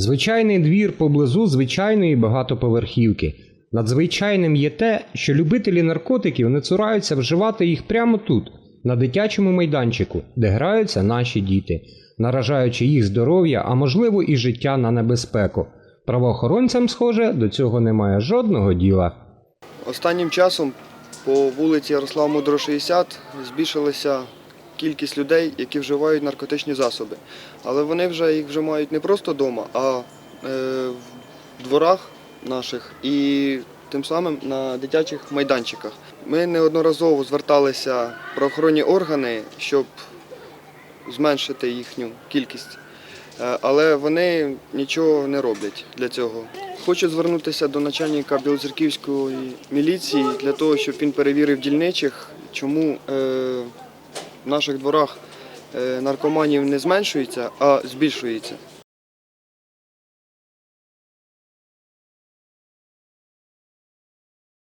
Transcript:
Звичайний двір поблизу звичайної багатоповерхівки. Надзвичайним є те, що любителі наркотиків не цураються вживати їх прямо тут, на дитячому майданчику, де граються наші діти, наражаючи їх здоров'я, а можливо і життя на небезпеку. Правоохоронцям, схоже, до цього немає жодного діла. Останнім часом по вулиці Ярослава Мудро 60 збільшилася кількість людей, які вживають наркотичні засоби. Але вони вже їх вже мають не просто вдома, а е, в дворах наших і тим самим на дитячих майданчиках. Ми неодноразово зверталися правоохоронні органи, щоб зменшити їхню кількість. Е, Але вони нічого не роблять для цього. Хочу звернутися до начальника Білоцерківської міліції для того, щоб він перевірив дільничих, чому е, в наших дворах е, наркоманів не зменшується, а збільшується.